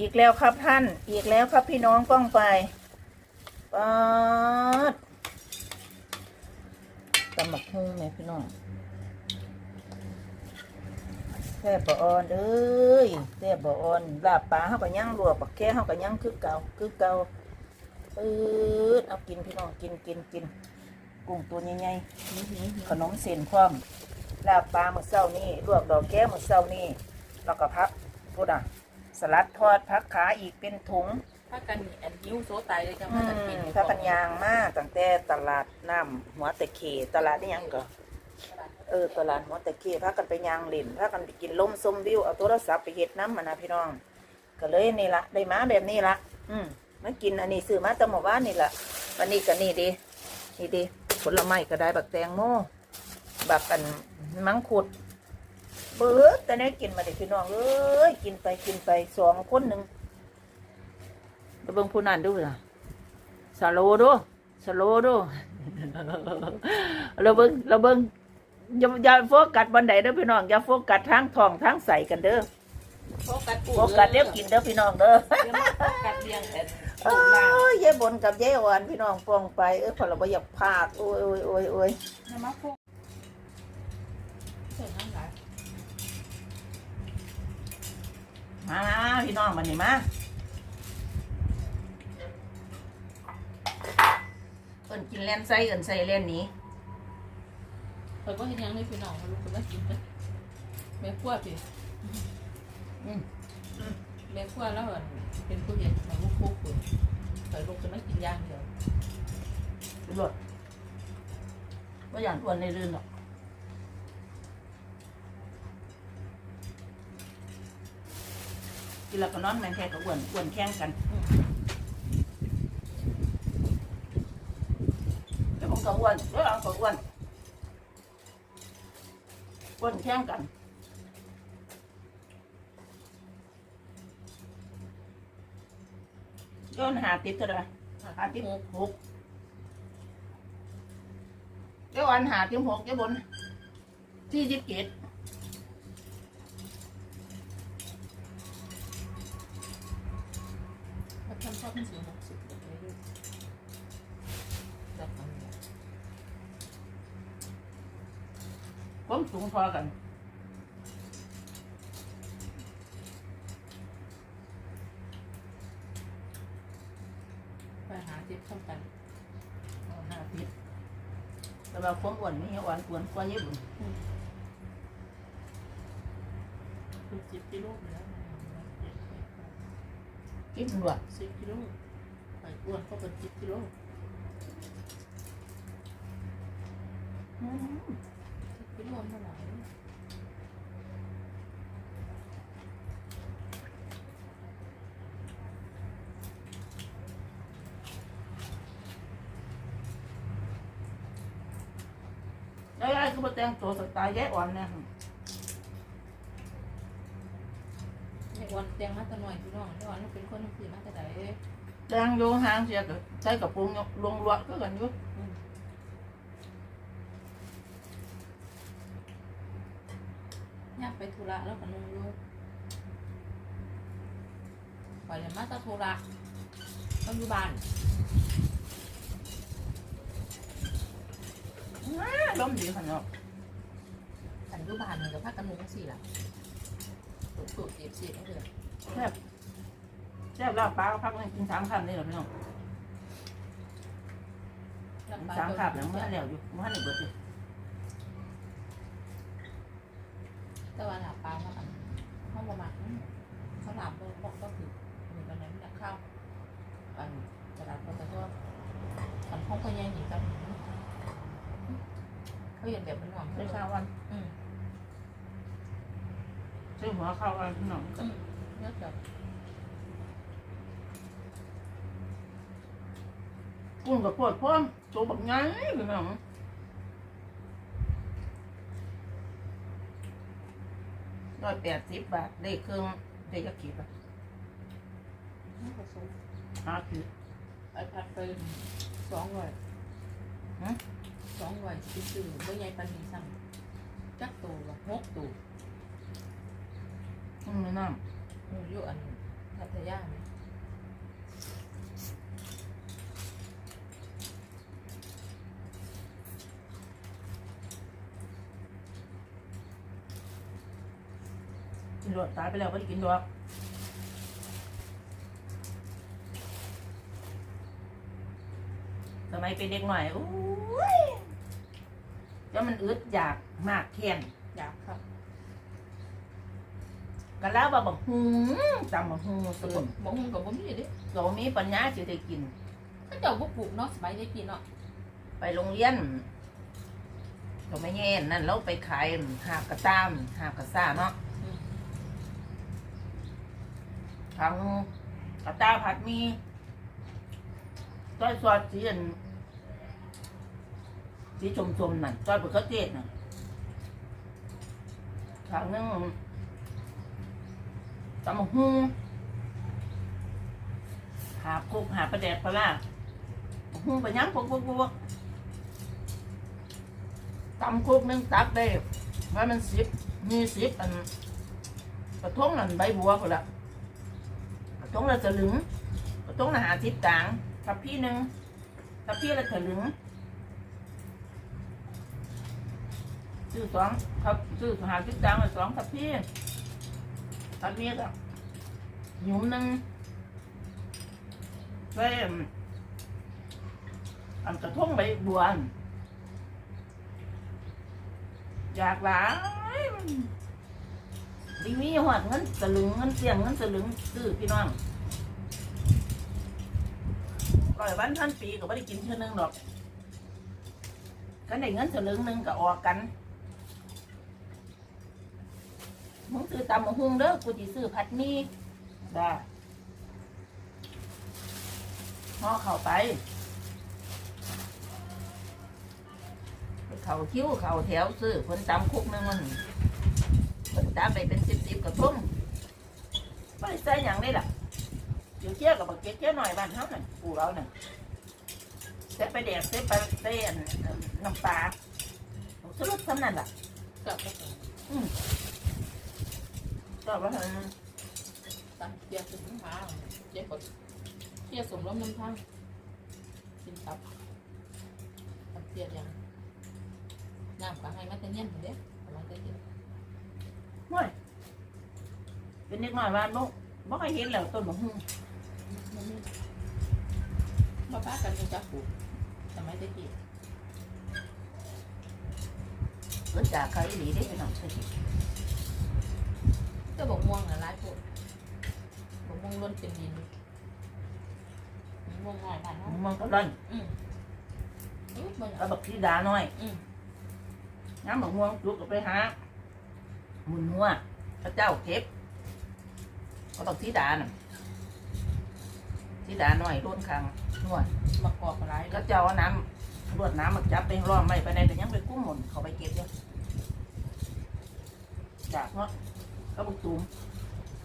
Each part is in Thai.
อีกแล้วครับท่าน อีกแล้วครับพี่น้องป้องไปป๊าดตำหมักหุ่งแม่พี่น้องแซ่บบ่อ่อนเอ้ยแซ่บบ่อ่อนลาบปลาเฮาก็ยังลวกปักแค่เฮาก็ยังคือเก่าคือเก่าปื๊ดเอากินพี่น้องกินกินกินกุ้งตัวใหญ่ๆขนมเส้นพร้อมลาบปลามื้อเช้านี้ลวกดอกแก้วมื้อเช้านี้แล้วก็พักพูดอะ สลัดทอดพักขาอีกเป็นถุงถ้ากันอันยิ้วโซตายเลยจังอืว่ากันกินมถ้ากันยางมากตั้งแต่ตลาดน้ำหัวตะเคตลาดนี่ยังก็เออตลาดหัวตะเคพากันไปยางเล่นพากันไปกินลมส้มวิวเอาโทรศัพท์ไปเฮ็ดน้ำมันนะพี่น้อง ก็เลยนี่ละได้มาแบบนี้ละอืมมากินอันนี้ซื้อมาแตั้งหมู่บ้านนี่ละวันนี้ก็นี่ดีนี่ดีผลไม้ก็ได้บักแตงโมบักกันมังคุด เบิดแต่เนี้กินมาเด็กพี่น้องเอ้ยกินไปกินไปสองคนหนึ่งไปเบิ่งผู้นั้นดูล่ะสโลว์ดูสโลว์ดูเราเบิ่งเราเบิ่งอย่าอย่าโฟกัสบันไดเด้อพี่น้องอย่าโฟกัสทางท้องทางใส่กันเด้อโฟกัสปูโฟกัสเดี๋ยวกินเด้อพี่น้องเด้อเดี๋ยวมาโฟกัสเลี้ยงแต่เอ้ยยายบนกับยายอ่อนพี่น้องปองไปเออพอเราบ่อยากพากโอ้ยโอ้ยโอ้ยโอ้ย น้ำมาโฟเสร็จทั้งหลาย มาพี่น้องมันนี่มาเอิ้นกินแล่นใส่เอิ้นใส่แล่นหนี้เปิดว่าเห็นยังไม่พี่น้องมาลูกคนละกินไปแม่ขั้วพี่อืมแม่ขั้วแล้วเป็นผู้เห็นมาลูกคู่คุณเปิดลูกจะไม่กินย่างเดียวดูรถว่าอย่างอ้วนในรื่นหรอก กินแล้วก็นอนแมงแค่กับอ้วนอ้วนแข่งกันเดี๋ยวผมก็อ้วนเดี๋ยวเราก็อ้วนอ้วนแข่งกันย้อนหาติดเท่าไหร่หาติดหกเดี๋ยวอันหาติดหกเดี๋ยวบนสี่สิบเจ็ด เขาทำชอบเป็นสีหกสิบแบบนี้ด้วยจับทำเนี่ย ความสูงพอกันไปหาทิปเข้ากันเอาห้าติดแต่ว่าความอ้วนนี่อ้วนอ้วนกว่าเยอะบุญคือสิบกิโลไปแล้วกินด้วยสิบกิโลไปอ้วนก็เป็นสิบกิโล อืม สิบกิโลเท่าไหร่ ยายๆก็มาแต่งตัวสไตล์ยายอ่อนเนี่ยไม่อ้วนเตียงมาแต่หน่อยพี่น้องไม่อ้วนเป็นคนที่มาแต่ไหนแต่งโยหางเสียก็ใส่กระโปรงลงลวดก็กันอยู่อยากไปธุระแล้วก็นุ่งอยู่ไปเลยมาแตะธุระต้องอยู่บ้าน อ้า ลมดีขนาดสันอยู่บ้านเหมือนกับผ้ากันนุ่งสี่ละสูสูเจ็บเสี่ต้องเดือแซ่บแซ่บลาบปลาก็พักนึงกินสามคำนี่เหรอพี่น้องสามคำแล้วเมื่อแล้วอยู่เมื่อหนึ่งเบิดอยู่แต่ว่าหลับปลามาอันห้องประมาณเขาหลับบอกก็คือมีวันนั้นอยากเข้าอันจะหลับก็จะก็อันห้องก็ยังหนีกันเขา เห็นแบบมันหวังใช้ใช่ไหมข้าววันอืมใช้หัวข้าววันพี่น้องอืมเลือกแบบกุ้งกับปวดพร้อมตัวบักไงพี่น้องร้อยแปดสิบบาทได้เครื่องได้ยักษ์กี่บาทนี่ผสมห้าขีดไอพัดไปสองร้อยฮะ สองร้อยซื้อๆไม่ใหญ่ปันนี้ซ้ำจักตัวละหกตัวอืมไม่น้อยู่อันพัทยาเนี่ยกินรวดตายไปแล้วไม่ได้กินดอกสมัยเป็นเด็กหน่อยโอ้ย แล้วมันอึดอยากมากเทียนอยากครับกันแล้วว่าบอกหืมจำบอกหืมเอสุอดบ่ฮู้กับบ่มีเด้เรามีปัญญาสิได้กิน เขาเจ้าบ่ปลูกเนาะสบายได้กินเนาะไปโรงเรียนเราไม่แย่นั่นเราไปขายหาบกระตามหาบกระซ่าเนาะอืมทางกระตาผัดมีต้อยซอสสีอัน สีชมชมๆนั่นต้อยเบอร์เกอร์เทศน่ะทางนึงตำหูหาคุกหาประแดกปลาร้าหูไปยั้งพวกพวกพวกตำคุกนึงตักได้ว่ามันสิบมีสิบอันกระทงอันใบบัวก็ละกระทงละสลึงกระทงละหาสิบตังค์ทับพี่หนึ่งทับพี่ละสลึง ซื้อสองครับซื้อหาสิบตังค์ละสองทับพี่ทับพี่ก็หยุมหนึ่งใส่อันกระทงใบบัวอันอยากหลายดีมีหอดเงินสลึงเงินเสียงเงินสลึงซื้อพี่น้องร้อยวันพันปีก็ไม่ได้กินเท่านึงดอกกันได้เงินสลึงหนึงก็ออกกัน มึงซื้อตำมะฮุงเด้อกูจะซื้อผัดหมี่ได้ห่อเข้าไปไปเขาคิ้วเขาแถวซื้อคนตำคุกหนึงมันมันตามไปเป็นสิบสิบกระทุ่มไม่ได้ใส่หยังเลยล่ะเดี๋ยวเชี่ยกับบักเก็ตเชี่ยหน่อยบ้านเขาน่ะปูเราน่ะเส่ไปแดกเส่ไปเส่อันอันน้ำปลาสรุปทำนั่นล่ะกับ ก็ก็ว่าตามเกียร์สมพาเจ๊กดเกียร์สมรสน้ำพังกินตับตับเกียร์ยังน้ำก็ให้มาแต่เย็นเด้เอามาแต่เย็นห่วยเป็นเด็กน้อยบ้านบ่บ่เคยเห็นแล้วต้นมะฮุ่งมันมีมาป้ากันคงจะปลูกสมัยตะกี้เกิดจากเขาอีหลีได้ไปหน่อยเคย ก็บอกม่วงอะร้ายปวดบอกม่วงล้นเป็นดินม่วงง่ายผ่านเนาะมันก็ร่อนอืมอุ๊ยมันเอาบักทีดาน้อยอืม น้ำบักม่วงจุกก็ไปหาหมุนหัวพระเจ้าเก็บเอาบักทีดาน่ะทีดาน้อยรุ่นคางนวดมากรอกร้ายก็เจ้าเอาน้ำรวดน้ำมาจับไปล้อมไม่ไปไหนแต่ยังไปกุ้มหมดเขาไปเก็บอยู่จากเนาะ เขาบุกตูม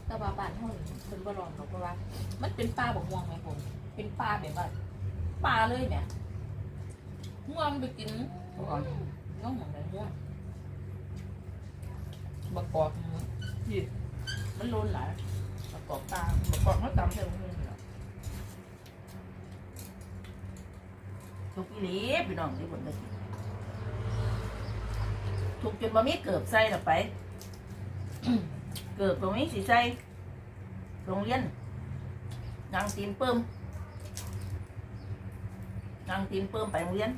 แต่ว่าบ้านเฮาเป็นบ่ร้อนหรอกเพราะว่า มันเป็นป่าบอกม่วงไหมผมเป็นป่าแบบว่าป่าเลยเนี่ยม่วงไปกินเขาก่อนน้องหมองไหนม่วงมากอกนี่มันรุนหลายมากอกตามากอกเขาตำเท่านี้เหรอทุกอีหลีพี่น้องที่ผมได้กินทุกจนบะมีเกือบใส่ละไป เกือบตรงนี้สีใส่โรงเรียนนางตีนเปิ่มนางตีนเปิ่มไปโรงเรียน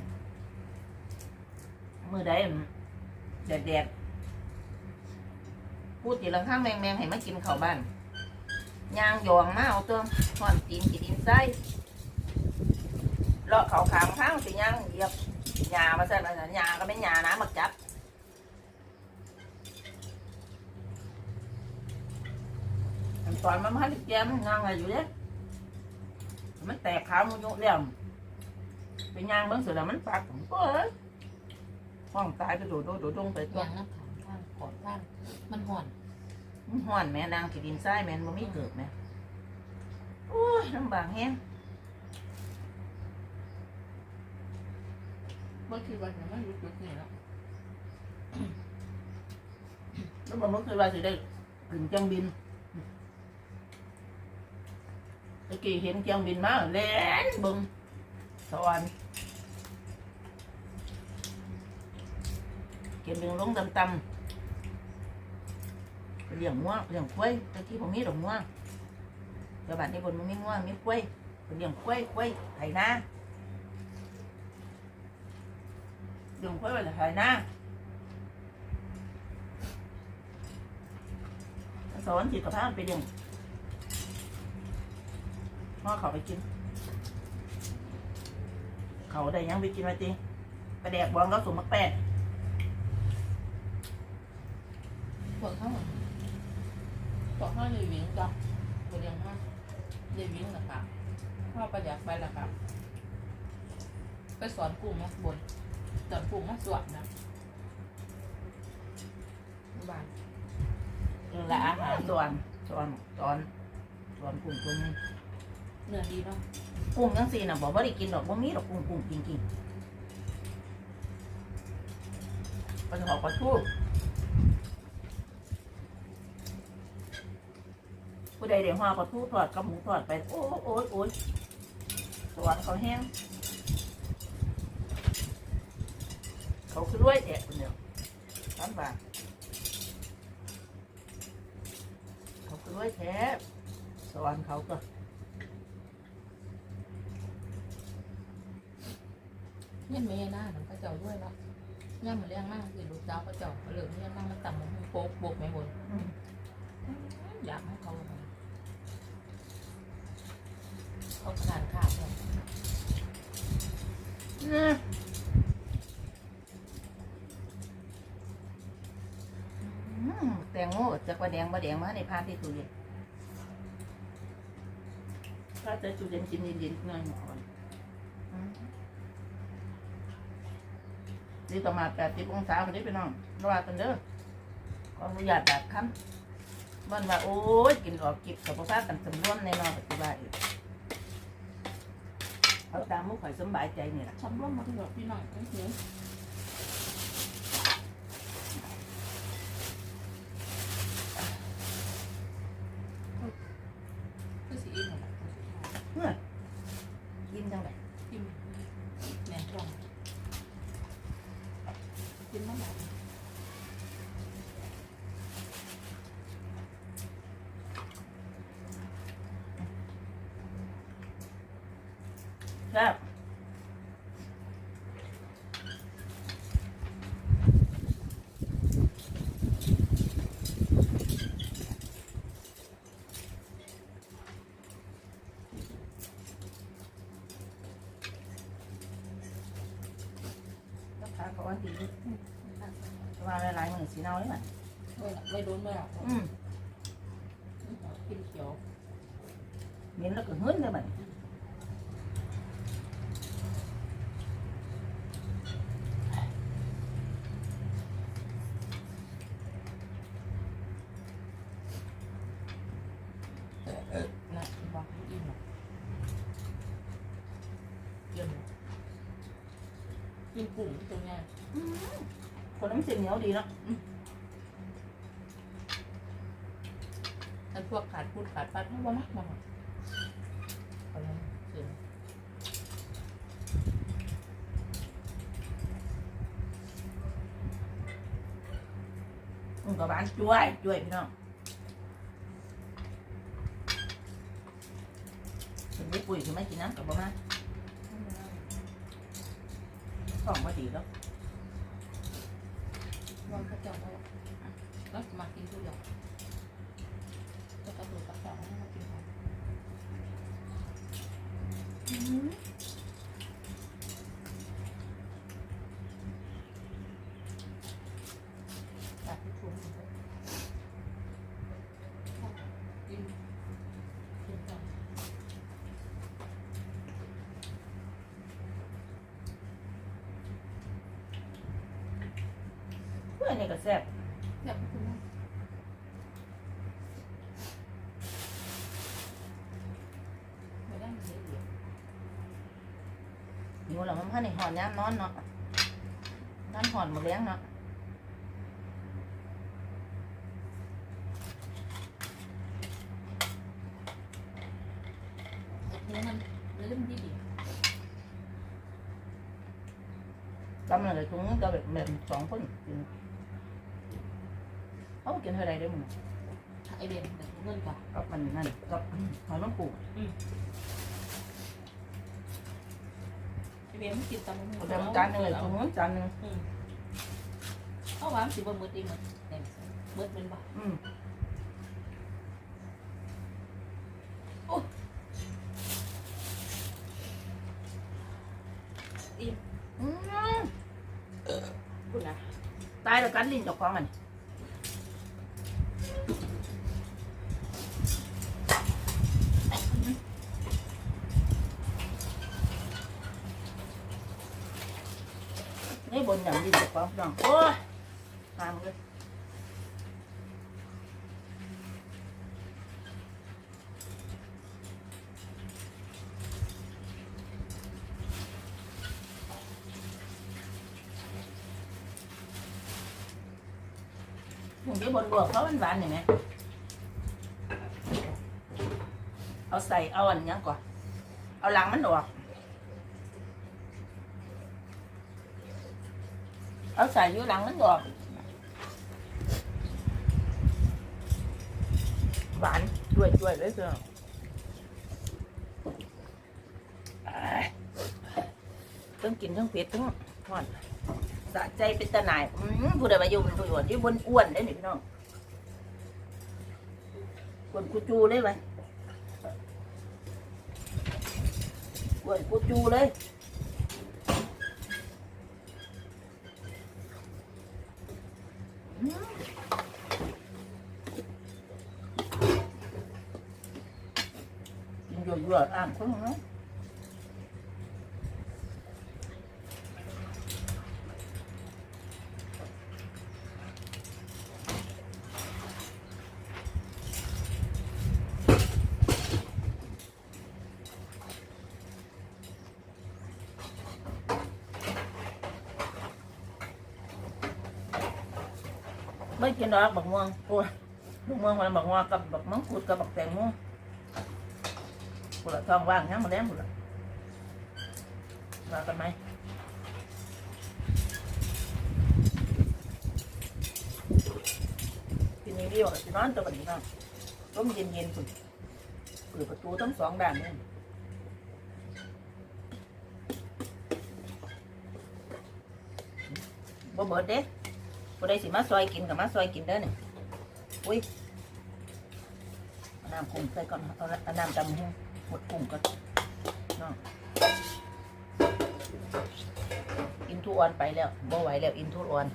มือใดแดดแดดๆพูดตีลังข้างแมงแมงให้มากินข้าวบ้านยางยองมาเอาตัวห่อนตีนกีดินไส้เลาะเขาขางข้างสิยางเหยียบหญ้ามาใส่มาใส่หญ้าก็เป็นหญ้าน้ำมาจับ อัน ตอนมันมาให้แกมันงางอะไรอยู่เนี่ยมันแตกขาวมันโยกเลี่ยมไปย่างเบิ่งเสร็จแล้วมันปากผมก็เอ้ยห้องตายไปโดดโดดโดดลงไปตัวอย่างน้ำขางข้างขอดข้างมันห่อนมันห่อนแม่นางขีดินทรายแม่นบ่มีเกิดแม่โอ้ยลำบากแฮงเมื่อคืนวันนี้มันรู้จุดนี่แล้วแล้วบ่มันคือว่าสิได้ขึ้นจังบิน ตะกี้เห็นเครื่องบินมาแล่นบึงสวรรค์เครื่องบินลงต่ำๆเลี้ยงงัวเลี้ยงกล้วยตะกี้ผมมีดอกงัวเดี๋ยวบัดนี้บนมันมีงัวมีกล้วยเลี้ยงกล้วยกล้วยไถนาเลี้ยงกล้วยไว้ไถนาสอนจิตกับพาไปเลี้ยง พ่อเขาไปกิน เขาได้ยังไปกินมาจริงไปแดกบอลก็สมมักแปดพวกเขาพวกเขาเลยวิ่งจ้ะไปเรียนห้าเลยวิ่งนะครับพ่อประหยัดไปละครับไปสอนกุ้งนะบนสอนกุ้งนะสวนนะบ้านนี่แหละอาหารส่วนส่วนส่วนส่วนกุ้งกุ้ง เนื้อดีเนาะกุ้งยังสี่น่ะบอกว่าได้กินดอกว่ามีดอกกุ้งกุ้งจริงๆปลาหอกปลาทูผู้ใดเดี๋ยวห่อปลาทูทอดกับหมูทอดไป โอ้โอ้ยโอ้ยสวนเขาแห้ง เขาคือรวยแท้คนเดียวสามบาเขาคือรวยแท้สวนเขาก็ เนี่ยเมย์หน้าหนังพระเจ้าด้วยแล้วย่ามันเลี้ยงมากคือลูกสาวพระเจ้าเหลืองเลี้ยงมากมันต่ำมันโป๊กโบกไม่บนอืมอยากให้เขาเขาขานขาดเลยนะอืมแตงโมจากว่าแดงบ่แดงมาในพานที่ตู้เย็นถ้าจะตู้เย็นกินเย็นๆหน่อยหน่อยอืม นี่ประมาณแปดสิบองศาคนนี้พี่น้องระวังกันเด้อขออนุญาตแบบคำมันว่า โอ้ยกินออกกิบกับพวกกันสำรวมในนอนปฏิบัติเอาตามมุกข่อยสบายใจนี่แหละช้ำรวมมาที่แบบพี่น้องทั้งเสียงก็สีอิ่มหมด กินจังได อิ่มแหนมช่องกินมะนาว ครับราคาเขาว่าดีว่าหลายๆหมื่นสี เนาเลยมั้ยไม่ละไม่โดนไม่หรอกอืมกินเขียวเหม็นแล้วก็เฮือนเลยมันนะบอกให้อิ่มหรอกเยี่ยมเลยกินกุ้งตัวเนี้ คนน้ำเสียเหนียวดีเนาะอันพวกขาดพูดขาดปัดไม่ว่ามักมากเอาเลยเสียงมันก็บานช่วยช่วยพี่น้องเป็นบุปุ๋ยคือไม่กินน้ำกับบ่มาท้องมาดีแล้ว นอนกระจอกแล้แล้วมากินทุกอย่างจะกระดูกกระจอกให้มากินของจากที่ชุ่มกินกินก่อน เพื่ อนนี่ก็แซ่บอยากกินมากไม่ได้เสียเดียวหิวแล้วมันพันในหอนย้ำนอนเนาะนั่นหอนหมดเลี้ยงเนาะนที่ดีตำอะไรตรงนี้ก็แบบแบบสองคนกิน เขากินเท่าไรได้มึงไอเดียนแต่เงินก่อนกับมันนั่นกับหอยมันปูไอเดียนมันกินตำมันเดี๋ยวมันจานหนึงเลยตรงนู้นจานหนึงเอาหวานสิบ่มืดดีมันเนี่ยมืดเป็นบ่อืมอืมคุณนะตายแล้วกันลิ้นเจ้าของอัน นี่บนอย่างลิ้นเจ้าของพี่น้องโอ้ยตามเลยมึงที่บนบวกเขาหวานๆเห็นไหมเอาใส่เอาอันนี้ก่อนเอาหลังมันออก เอาใส่อยู่หลังมันออกหวานด้วยด้วยเลยเพื่อนอ้ายต้องกินทั้งเผ็ดทั้งทอดสะใจเป็นตะหน่ายอืมผู้ใดมาอยู่เป็นผู้อ้วนที่บนอ้วนได้หนิพี่น้องอ้วนกูจูเลยไหมอ้วนกูจูเลย กินยั่วๆอ่านคนเนาะไม่กินดอกบักม่วงโอ้ยบักม่วงมันบักม่วงกับบักมังคุดกับบักแตงโม กูละท้องว่างยังมาแล้วกูละมากันไหมกินนี้ดีกว่าสินอนตัวกันนี้เนาะร่มเย็นๆคุณเปิดประตูทั้งสองด้านเนี่ยบ่เบิดเด้บ่ได้สิมาซอยกินกับมาซอยกินเด้อเนี่ยอุ้ยน้ำกุ้งใส่ก่อนเอาเอาน้ำจำให้ หมดกลุ่มก็นเนาะอินทุออนไปแล้วบ่ไหวแล้วอินทุออน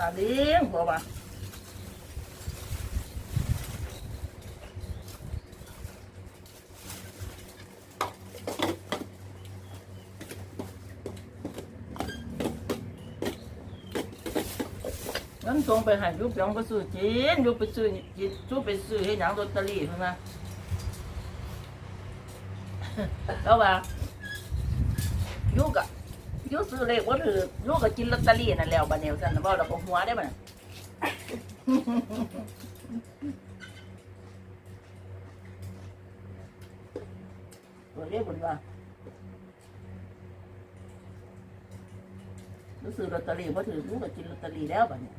ตาเลี้ยงบ่มางั้นตรงไปใหายุบยังไปซื้อจีนยุบไปซื้อจีนยุบไปซื้อให้หนังลอตเตอรี่ใช่ไหมแล้วว่ายุกอะ อยูซื้อเลขว่าถือลูกก็กินลอตเตอรี่นั่นแล้วบัดเนียวสันนะบ่เราก็หัวได้บ่น่ะตัวเลขบนว่าลูกซื้อลอตเตอรี่บ่าถือลูกก็กินลอตเตอรี่แล้วบัดเนี้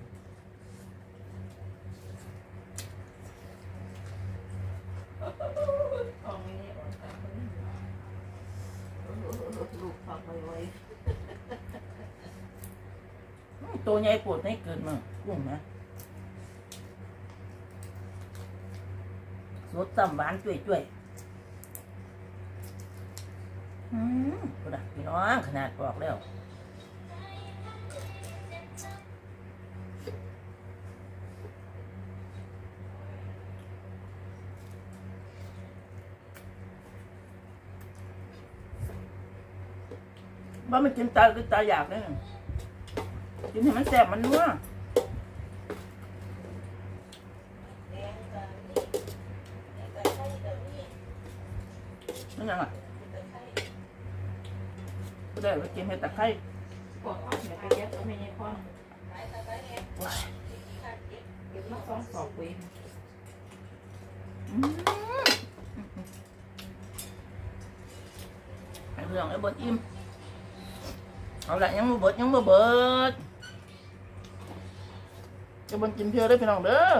ของนี้ออกจากไว้ไว้ ตัวใหญ่ปวดให้เกินมากุ้งนะสสัมหวานจุ่ยจุ่ยอืมกระพี่น้องขนาดบอกแล้วบ่ามันกินตาคือตาอยากเนี่ย กินให้มันแซ่บมันนัวนั่นยังอะก็ได้ไปกินเห็ดตะไคร้ปวดเอาเดี๋ยวไปเย็บเอาไม่ใช่พ่อเก็บมาสองสอบเว้ยอืมไอ้เรื่องไอ้เบิดอิ่มเอาละยังบ่เบิดยังบ่เบิด จะมันกินเพียวได้พี่น้องเด้อ